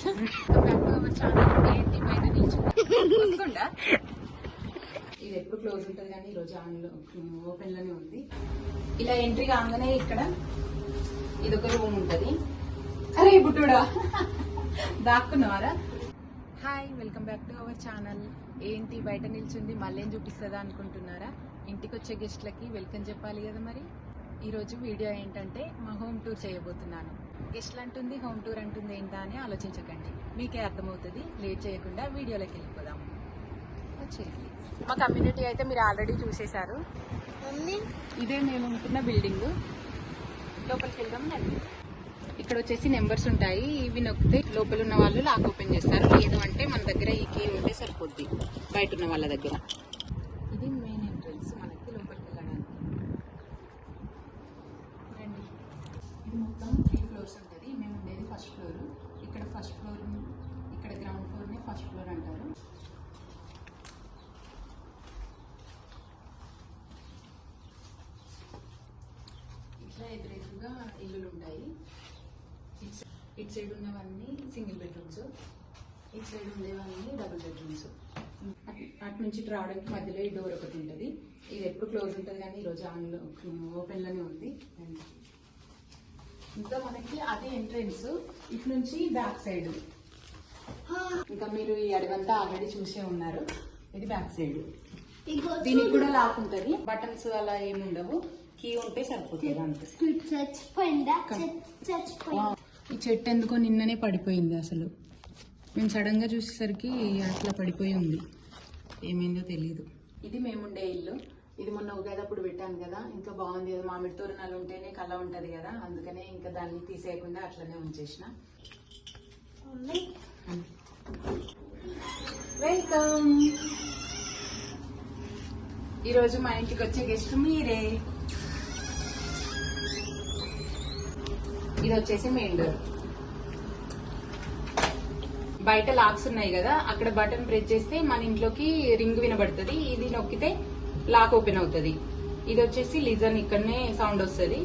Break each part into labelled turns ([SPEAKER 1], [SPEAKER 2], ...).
[SPEAKER 1] ఇది ఎప్పుడు క్లోజ్ ఉంటుంది కానీ ఈరోజు ఆన్ ఓపెన్లోనే ఉంది. ఇలా ఎంట్రీ కాగానే ఇక్కడ ఇది ఒక రూమ్ ఉంటది. అరే బుట్టుడా దాక్కున్నావారా? Hi welcome back to our channel ఏంటి బయట నిల్చుంది మళ్ళీ ఏం చూపిస్తుందా అనుకుంటున్నారా? ఇంటికి వచ్చే గెస్ట్లకి వెల్కమ్ చెప్పాలి కదా మరి? ఈరోజు వీడియో ఏంటంటే మా హోమ్ టూర్ చేయబోతున్నాను. గెస్ట్లు అంటుంది హోమ్ టూర్ అంటుంది ఏంటా అని ఆలోచించకండి. మీకే అర్థమవుతుంది. లేట్ చేయకుండా వీడియోలోకి వెళ్ళిపోదాం. వచ్చేయండి మా కమ్యూనిటీ అయితే మీరు ఆల్రెడీ చూసేశారు. ఇదే మేము ఉంటున్న బిల్డింగ్. లోపలికి వెళ్దాం. ఇక్కడ వచ్చేసి నెంబర్స్ ఉంటాయి. ఇవి నొక్కితే లోపల ఉన్న వాళ్ళు లాక్ ఓపెన్ చేస్తారు. లేదు అంటే మన దగ్గర ఈ కీ ఉంటే సరిపోద్ది. బయట ఉన్న వాళ్ళ దగ్గర ఇది మెయిన్ ఎంట్రన్స్ మనకి లోపలికి వెళ్ళడానికి రండి ఇది మొత్తం త్రీ ఫ్లోర్స్ ఉంటుంది మేము ఉండేది ఫస్ట్ ఫ్లోర్ ఇక్కడ ఫస్ట్ ఫ్లోర్ ఇక్కడ గ్రౌండ్ ఫ్లోర్ని ఫస్ట్ ఫ్లోర్ అంటారు ఇట్లా ఎదురెదురుగా ఇల్లులు ఉంటాయి. ఇట్ సైడ్ ఉన్నవన్నీ సింగిల్ బెడ్రూమ్స్ ఇటు సైడ్ ఉండేవన్నీ డబుల్ బెడ్రూమ్స్ అటు- నుంచి ఇటు రావడానికి మధ్యలో ఈ డోర్ ఒకటి ఉంటుంది. ఇది ఎప్పుడు క్లోజ్ ఉంటుంది కానీ ఈరోజు ఆన్లో ఓపెన్లోనే ఉంది. ఇంకా మనకి అదే ఎంట్రన్స్ ఇటు నుంచి బ్యాక్ సైడ్ ఇంకా మీరు ఈ అడవంతా ఆల్రెడీ చూసే ఉన్నారు. ఇది బ్యాక్ సైడ్ దీనికి కూడా లాక్ ఉంటది. బటన్స్ అలా ఏమి ఉండవు. కీ ఉంటే సరిపోతుంది అంతే.
[SPEAKER 2] చచ్చిపోయిందా? చచ్చిపోయింది?
[SPEAKER 1] ఈ చెట్టు ఎందుకో నిన్ననే పడిపోయింది అసలు. మేము సడన్గా చూసేసరికి అట్లా పడిపోయి ఉంది. ఏమైందో తెలియదు ఇది మేముండే ఇల్లు. ఇది మొన్న ఉగాది అప్పుడు పెట్టాను కదా. ఇంకా బాగుంది కదా. మామిడి తోరణాలు ఉంటేనే కళ ఉంటది కదా. అందుకనే ఇంకా దాన్ని తీసేయకుండా అట్లనే ఉంచేసిన. వెల్కమ్ ఈరోజు మా ఇంటికి వచ్చే గెస్ట్ మీరే. ఇది వచ్చేసి మెయిన్ డోర్ బయట లాక్స్ ఉన్నాయి కదా అక్కడ బటన్ ప్రెస్ చేస్తే మన ఇంట్లోకి రింగ్ వినబడుతుంది. ఇది నొక్కితే లాక్ ఓపెన్ అవుతుంది. ఇది వచ్చేసి లిజన్ ఇక్కడనే సౌండ్ వస్తుంది.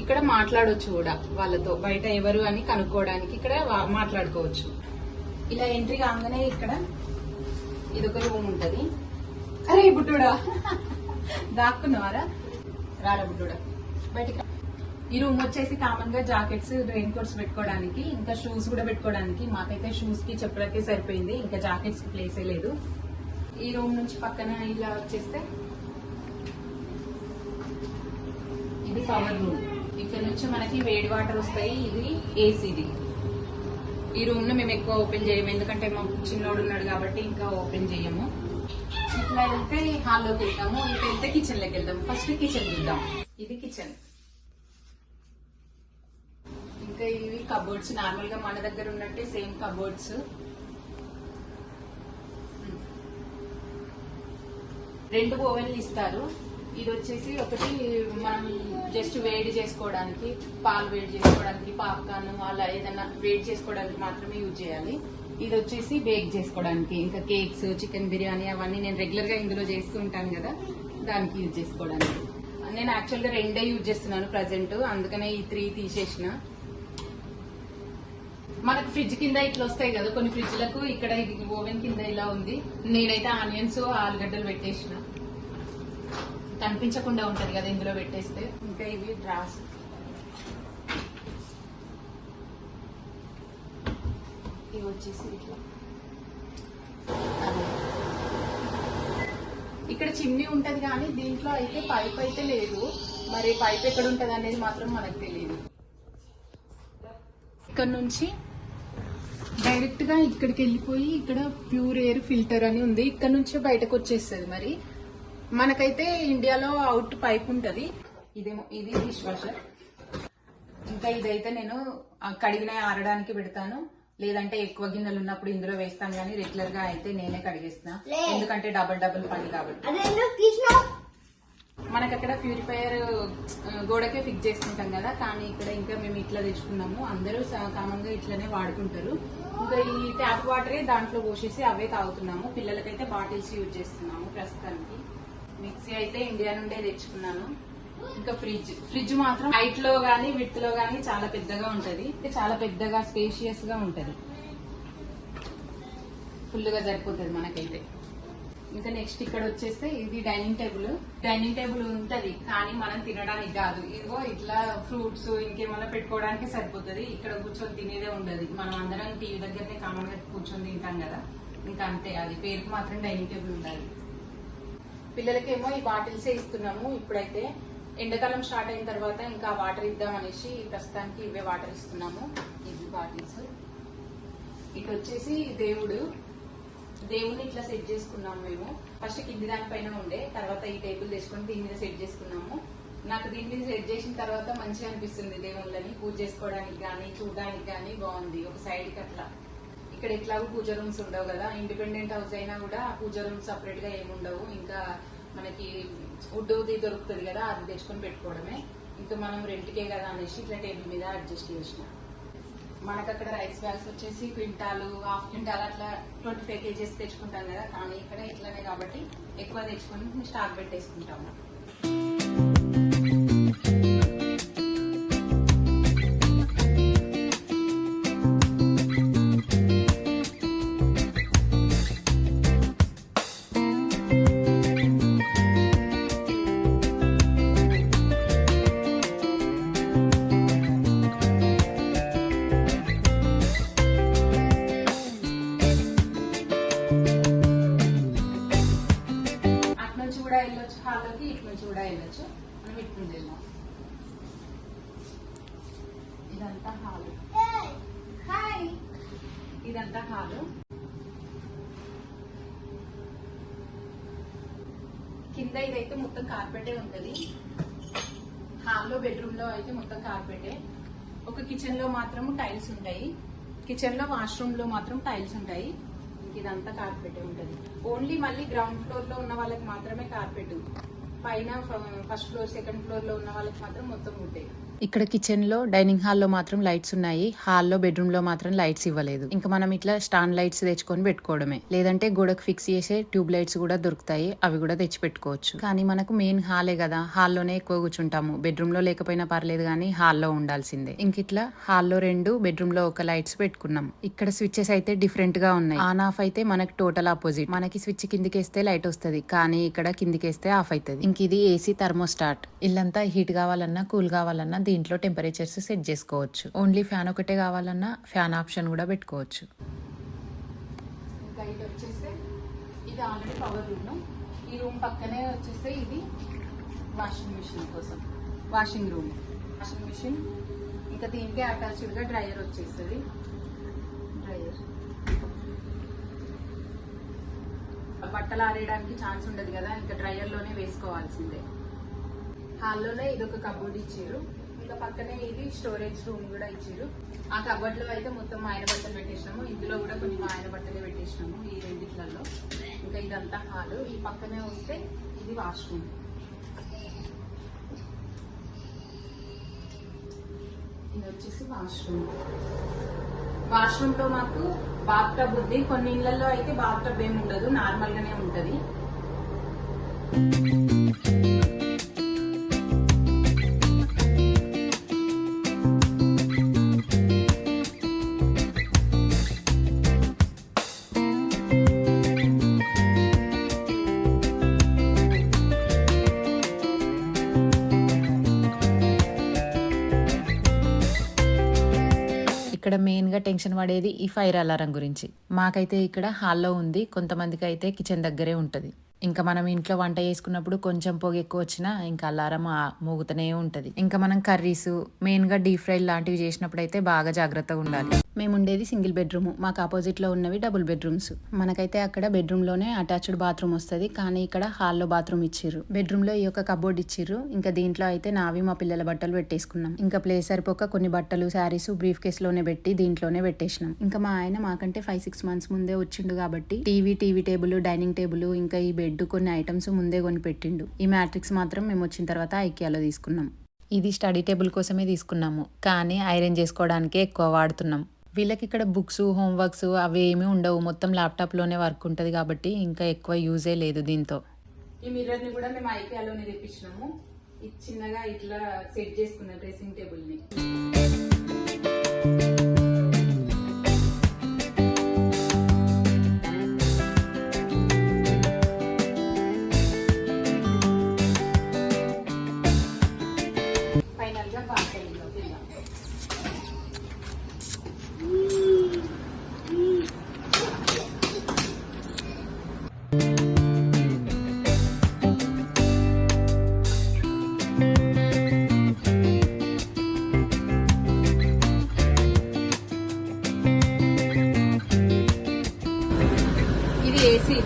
[SPEAKER 1] ఇక్కడ మాట్లాడవచ్చు కూడా వాళ్ళతో. బయట ఎవరు అని కనుక్కోవడానికి ఇక్కడ మాట్లాడుకోవచ్చు. ఇలా ఎంట్రీ కాగానే ఇక్కడ ఇది ఒక రూమ్ ఉంటది. అరే బుట్టుడా దాక్కున్నావారా? రారా బుట్టుడా బయటికి ఈ రూమ్ వచ్చేసి కామన్గా జాకెట్స్ రెయిన్ కోట్స్ పెట్టుకోవడానికి ఇంకా షూస్ కూడా పెట్టుకోవడానికి మాకైతే షూస్కి చెప్పులకే సరిపోయింది. ఇంకా జాకెట్స్కి ప్లేసే లేదు. ఈ రూమ్ నుంచి పక్కన ఇలా వచ్చేస్తే ఇది పవర్ రూమ్ ఇక్కడ నుంచి మనకి వేడి వాటర్ వస్తాయి. ఇది ఏసీది ఈ రూమ్ను మేము ఎక్కువ ఓపెన్ చేయము. ఎందుకంటే మా చిన్నోడు ఉన్నాడు కాబట్టి ఇంకా ఓపెన్ చేయము. ఇట్లా వెళ్తే హాల్లోకి వెళ్తాము. ఇట్లా వెళ్తే కిచెన్లోకి వెళ్దాం. ఫస్ట్ కిచెన్ చూద్దాం. ఇది కిచెన్ ఇంకా ఇవి కబోర్డ్స్ నార్మల్గా మన దగ్గర ఉన్నట్టే సేమ్ కబోర్డ్స్ రెండు ఓవెన్లు ఇస్తారు. ఇది వచ్చేసి ఒకటి మనం జస్ట్ వేడి చేసుకోవడానికి పాలు వేడి చేసుకోవడానికి పాప్కార్న్ అలా ఏదైనా వేడి చేసుకోవడానికి మాత్రమే యూజ్ చేయాలి. ఇది వచ్చేసి బేక్ చేసుకోవడానికి ఇంకా కేక్స్ చికెన్ బిర్యానీ అవన్నీ నేను రెగ్యులర్గా ఇందులో చేస్తూ ఉంటాను కదా దానికి యూజ్ చేసుకోవడానికి. నేను యాక్చువల్గా రెండే యూజ్ చేస్తున్నాను ప్రజెంట్ అందుకనే ఈ త్రీ తీసేసిన. మనకు ఫ్రిడ్జ్ కింద ఇట్లా వస్తాయి కదా కొన్ని ఫ్రిడ్జ్లకు ఇక్కడ ఇది ఓవెన్ కింద ఇలా ఉంది. నేనైతే ఆనియన్స్ ఆలుగడ్డలు పెట్టేసిన. కనిపించకుండా ఉంటది కదా ఇందులో పెట్టేస్తే. ఇంకా ఇవి డ్రాస్. ఇవి వచ్చేసి ఇట్లా. ఇక్కడ చిమ్నీ ఉంటది కానీ దీంట్లో అయితే పైప్ అయితే లేదు. మరి పైప్ ఎక్కడ ఉంటది అనేది మాత్రం మనకు తెలియదు. ఇక్కడ నుంచి డైరెక్ట్గా ఇక్కడికి వెళ్ళిపోయి ఇక్కడ ప్యూర్ ఎయిర్ ఫిల్టర్ అని ఉంది. ఇక్కడ నుంచి బయటకు వచ్చేస్తుంది మరి. మనకైతే ఇండియాలో అవుట్ పైప్ ఉంటది. ఇదేమో ఇది డిష్ వాషర్. ఇంకా ఇదైతే నేను కడిగిన ఆరడానికి పెడతాను. లేదంటే ఎక్కువ గిన్నెలు ఉన్నప్పుడు ఇందులో వేస్తాను కానీ రెగ్యులర్గా అయితే నేనే కడిగేస్తున్నా.
[SPEAKER 2] లే. ఎందుకంటే
[SPEAKER 1] డబల్ డబల్ పని కాబట్టి. మనకి అక్కడ ప్యూరిఫైయర్ గోడకే ఫిక్స్ చేసుకుంటాం కదా. కానీ ఇక్కడ ఇంకా మేము ఇట్లా తెచ్చుకున్నాము. అందరూ కామన్గా ఇట్లనే వాడుకుంటారు. ఇంకా ఈ ట్యాప్ వాటరే దాంట్లో పోసేసి అవే తాగుతున్నాము. పిల్లలకైతే బాటిల్స్ యూజ్ చేస్తున్నాము ప్రస్తుతానికి. మిక్సీ అయితే ఇండియా నుండే తెచ్చుకున్నాను. ఇంకా ఫ్రిడ్జ్ ఫ్రిడ్జ్ మాత్రం హైట్లో గానీ విత్లో గానీ చాలా పెద్దగా ఉంటది. చాలా పెద్దగా స్పేషియస్గా ఉంటది. ఫుల్గా సరిపోతుంది మనకైతే. ఇంకా నెక్స్ట్ ఇక్కడ వచ్చేస్తే ఇది డైనింగ్ టేబుల్ డైనింగ్ టేబుల్ ఉంటది కానీ మనం తినడానికి కాదు. ఇదిగో ఇట్లా ఫ్రూట్స్ ఇంకేమైనా పెట్టుకోవడానికి సరిపోతుంది. ఇక్కడ కూర్చొని తినేదే ఉండదు. మనం అందరం టీవీ దగ్గరనే కామన్గా కూర్చొని తింటాం కదా. ఇంకా అంతే అది పేరుకి మాత్రం డైనింగ్ టేబుల్ ఉండాలి. పిల్లలకేమో ఈ బాటిల్సే ఇస్తున్నాము. ఇప్పుడైతే ఎండాకాలం స్టార్ట్ అయిన తర్వాత ఇంకా వాటర్ ఇద్దాం అనేసి ప్రస్తుతానికి ఇవే వాటర్ ఇస్తున్నాము. ఇవి బాటిల్స్ ఇటు వచ్చేసి దేవుడు. దేవుడిని ఇట్లా సెట్ చేసుకున్నాము మేము. ఫస్ట్ కింది దానిపైన ఉండే తర్వాత ఈ టేబుల్ తెచ్చుకొని దీని మీద సెట్ చేసుకున్నాము. నాకు దీని మీద సెట్ చేసిన తర్వాత మంచిగా అనిపిస్తుంది దేవుళ్ళని పూజ చేసుకోవడానికి కానీ చూడడానికి కానీ బాగుంది ఒక సైడ్కి అట్లా. ఇక్కడ ఎట్లాగో పూజ రూమ్స్ ఉండవు కదా ఇండిపెండెంట్ హౌస్ అయినా కూడా పూజ రూమ్స్ సపరేట్గా ఏమి ఉండవు. ఇంకా మనకి వుడ్ దొరుకుతుంది కదా అది తెచ్చుకొని పెట్టుకోవడమే. ఇంకా మనం రెంట్కే కదా అనేసి ఇట్లా టేబుల్ మీద అడ్జస్ట్ చేసిన. మనకు అక్కడ రైస్ బ్యాగ్స్ వచ్చేసి క్వింటాలు హాఫ్ క్వింటాల్ అట్లా ట్వంటీ ఫైవ్ కేజీస్ తెచ్చుకుంటాం కదా. కానీ ఇక్కడ ఇట్లానే కాబట్టి ఎక్కువ తెచ్చుకొని స్టాక్ పెట్టేసుకుంటాము. కూడా వెళ్ళొచ్చు హాల్లోకి ఇటు నుంచి కూడా వెళ్ళొచ్చు మనం ఇటు నుంచి వెళ్దాం ఇదంతా హాలు. ఇదంతా హాలు. కింద ఇదైతే మొత్తం కార్పెటే ఉంటది. హాల్లో బెడ్రూమ్లో అయితే మొత్తం కార్పెటే. ఒక కిచెన్లో మాత్రం టైల్స్ ఉంటాయి. కిచెన్లో వాష్రూమ్లో మాత్రం టైల్స్ ఉంటాయి. ఇదంతా కార్పెట్ ఉంటుంది. ఓన్లీ మళ్ళీ గ్రౌండ్ ఫ్లోర్లో ఉన్న వాళ్ళకి మాత్రమే కార్పెట్ పైన ఫస్ట్ ఫ్లోర్ సెకండ్ ఫ్లోర్లో ఉన్న వాళ్ళకి మాత్రం మొత్తం ఉంటాయి
[SPEAKER 3] ఇక్కడ కిచెన్లో డైనింగ్ హాల్లో మాత్రం లైట్స్ ఉన్నాయి. హాల్లో బెడ్రూమ్లో మాత్రం లైట్స్ ఇవ్వలేదు. ఇంకా మనం ఇట్లా స్టాండ్ లైట్స్ తెచ్చుకొని పెట్టుకోవడమే. లేదంటే గోడకు ఫిక్స్ చేసే ట్యూబ్ లైట్స్ కూడా దొరుకుతాయి. అవి కూడా తెచ్చి పెట్టుకోవచ్చు. కానీ మనకు మెయిన్ హాలే కదా. హాల్లోనే ఎక్కువ కూర్చుంటాము. బెడ్రూమ్లో లేకపోయినా పర్లేదు కానీ హాల్లో ఉండాల్సిందే. ఇంక ఇట్లా హాల్లో రెండు బెడ్రూమ్లో ఒక లైట్స్ పెట్టుకున్నాం. ఇక్కడ స్విచ్చెస్ అయితే డిఫరెంట్గా ఉన్నాయి. ఆన్ ఆఫ్ అయితే మనకి టోటల్ ఆపోజిట్ మనకి స్విచ్ కిందికేస్తే లైట్ వస్తుంది. కానీ ఇక్కడ కిందికేస్తే ఆఫ్ అవుతుంది. ఇంక ఇది ఏసీ థర్మోస్టాట్ ఇల్లంతా హీట్ కావాలన్నా కూల్ కావాలన్నా దీంట్లో టెంపరేచర్స్ సెట్ చేసుకోవచ్చు. ఓన్లీ ఫ్యాన్ ఒకటే కావాలన్నా ఫ్యాన్ ఆప్షన్ కూడా పెట్టుకోవచ్చు.
[SPEAKER 1] ఇది వచ్చేస్తే ఇది ఆల్రెడీ పవర్ రూమ్ ఈ రూమ్ పక్కనే వచ్చేస్తే ఇది వాషింగ్ మిషన్ కోసం. వాషింగ్ రూమ్ వాషింగ్ మిషన్ ఇంకా దీనికి అటాచ్డ్గా డ్రైయర్ వచ్చేస్తుంది డ్రైయర్ బట్టలు ఆరేయడానికి ఛాన్స్ ఉండదు కదా ఇంకా డ్రైయర్లోనే వేసుకోవాల్సిందే. హాల్లోనే ఇది ఒక కబోర్డ్ ఇచ్చారు. ఇంకా పక్కనే ఇది స్టోరేజ్ రూమ్ కూడా ఇచ్చారు. ఆ కబోర్డ్లో అయితే మొత్తం ఆయన బట్టలు పెట్టేసినాము. ఇందులో కూడా కొన్ని ఆయన బట్టలే పెట్టేసినాము ఈ రెండిట్లలో. ఇంకా ఇదంతా హాల్. ఈ పక్కనే వస్తే ఇది వాష్రూమ్ ఇది వచ్చేసి వాష్రూమ్ వాష్రూమ్లో మాకు బాత్ టబ్ ఉంది కొన్ని ఇళ్ళలో అయితే బాత్ టబ్ ఏమి ఉండదు నార్మల్ గానే ఉంటది.
[SPEAKER 3] ఇక్కడ మెయిన్గా టెన్షన్ పడేది ఈ ఫైర్ అలారం గురించి. మాకైతే ఇక్కడ హాల్లో ఉంది కొంతమందికి అయితే కిచెన్ దగ్గరే ఉంటది. ఇంకా మనం ఇంట్లో వంట చేసుకున్నప్పుడు కొంచెం పొగ ఎక్కువ వచ్చినా ఇంకా అలారం ఆ- మోగుతూనే ఉంటది. ఇంకా మనం కర్రీస్ మెయిన్గా డీప్ ఫ్రై లాంటివి చేసినప్పుడు అయితే బాగా జాగ్రత్తగా ఉండాలి. మేము ఉండేది సింగిల్ బెడ్రూమ్. మాకు ఆపోజిట్లో ఉన్నవి డబుల్ బెడ్రూమ్స్. మనకైతే అక్కడ బెడ్రూమ్లోనే అటాచ్డ్ బాత్రూమ్ వస్తుంది. కానీ ఇక్కడ హాల్లో బాత్రూమ్ ఇచ్చిర్రు. బెడ్రూమ్లో ఈ యొక్క కబోర్డ్ ఇచ్చిర్రు. ఇంకా దీంట్లో అయితే నావి మా పిల్లల బట్టలు పెట్టేసుకున్నాం. ఇంకా ప్లేస్ సరిపోక కొన్ని బట్టలు శారీస్ బ్రీఫ్ కేస్లోనే పెట్టి దీంట్లోనే పెట్టేసినాం. ఇంకా మా ఆయన మాకంటే ఫైవ్ సిక్స్ మంత్స్ ముందే వచ్చిండు కాబట్టి TV TV table dining table ఇంకా ఈ బెడ్ కొన్ని ఐటమ్స్ ముందే కొని పెట్టిండు. ఈ మ్యాట్రిక్స్ మాత్రం మేము వచ్చిన తర్వాత ఐకియాలో తీసుకున్నాం. ఇది స్టడీ టేబుల్ కోసమే తీసుకున్నాము. కానీ ఐరన్ చేసుకోవడానికే ఎక్కువ వాడుతున్నాం. వీళ్ళకి ఇక్కడ బుక్స్ హోంవర్క్స్ అవి ఏమీ ఉండవు. మొత్తం ల్యాప్టాప్లోనే వర్క్ ఉంటుంది కాబట్టి ఇంకా ఎక్కువ యూజే లేదు దీంతో.
[SPEAKER 1] ఈ మిర్రర్ని కూడా మేము ఐకియాలోనే తెప్పించినాము. ఇది చిన్నగా ఇట్లా సెట్ చేసుకున్నాం డ్రెస్సింగ్ టేబుల్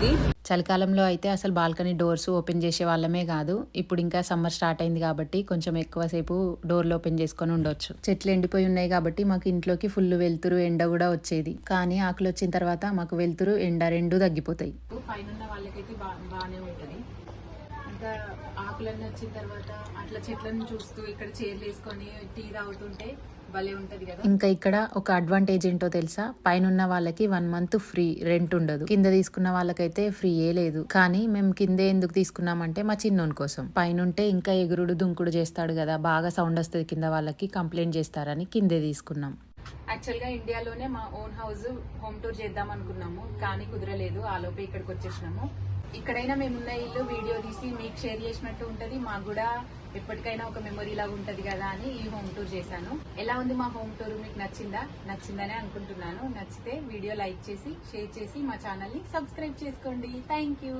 [SPEAKER 1] ఇది.
[SPEAKER 3] చలికాలంలో అయితే అసలు బాల్కనీ డోర్స్ ఓపెన్ చేసే వాళ్ళమే కాదు. ఇప్పుడు ఇంకా సమ్మర్ స్టార్ట్ అయింది కాబట్టి కొంచెం ఎక్కువసేపు డోర్లు ఓపెన్ చేసుకొని ఉండొచ్చు. చెట్లు ఎండిపోయి ఉన్నాయి కాబట్టి మాకు ఇంట్లోకి ఫుల్ వెలుతురు ఎండ కూడా వచ్చేది. కానీ ఆకులు వచ్చిన తర్వాత మాకు వెళ్తురు ఎండ రెండు తగ్గిపోతాయి.
[SPEAKER 1] పైన వాళ్ళకైతే బాగానే ఇంకా ఆకులన్నీ వచ్చిన తర్వాత అట్లా చెట్లను చూస్తూ ఇక్కడ చీరలు వేసుకొని టీ తాగుతుంటే
[SPEAKER 3] ఇంకా ఇక్కడ ఒక అడ్వాంటేజ్ ఏంటో తెలుసా? పైన ఉన్న వాళ్ళకి వన్ మంత్ ఫ్రీ రెంట్ ఉండదు. కింద తీసుకున్న వాళ్ళకైతే ఫ్రీ ఏ లేదు. కానీ మేము కిందే ఎందుకు తీసుకున్నామంటే మా చిన్నోని కోసం. పైనుంటే ఇంకా ఎగురుడు దుంకుడు చేస్తాడు కదా. బాగా సౌండ్ వస్తుంది కింద వాళ్ళకి కంప్లైంట్ చేస్తారని కిందే తీసుకున్నాం.
[SPEAKER 1] యాక్చువల్గా ఇండియాలోనే మా ఓన్ హౌస్ హోమ్ టూర్ చేద్దాం అనుకున్నాము కానీ కుదరలేదు. ఆ లోపే ఇక్కడికి వచ్చేసినాము. ఇక్కడైనా మేమున్న ఇల్లు వీడియో తీసి మీకు షేర్ చేసినట్టు ఉంటది. మాకు కూడా ఎప్పటికైనా ఒక మెమొరీ లాగా ఉంటది కదా అని ఈ హోమ్ టూర్ చేశాను. ఎలా ఉంది మా హోమ్ టూర్ మీకు నచ్చిందా? నచ్చిందనే అనుకుంటున్నాను. నచ్చితే వీడియో లైక్ చేసి షేర్ చేసి మా ఛానల్ని సబ్స్క్రైబ్ చేసుకోండి. Thank you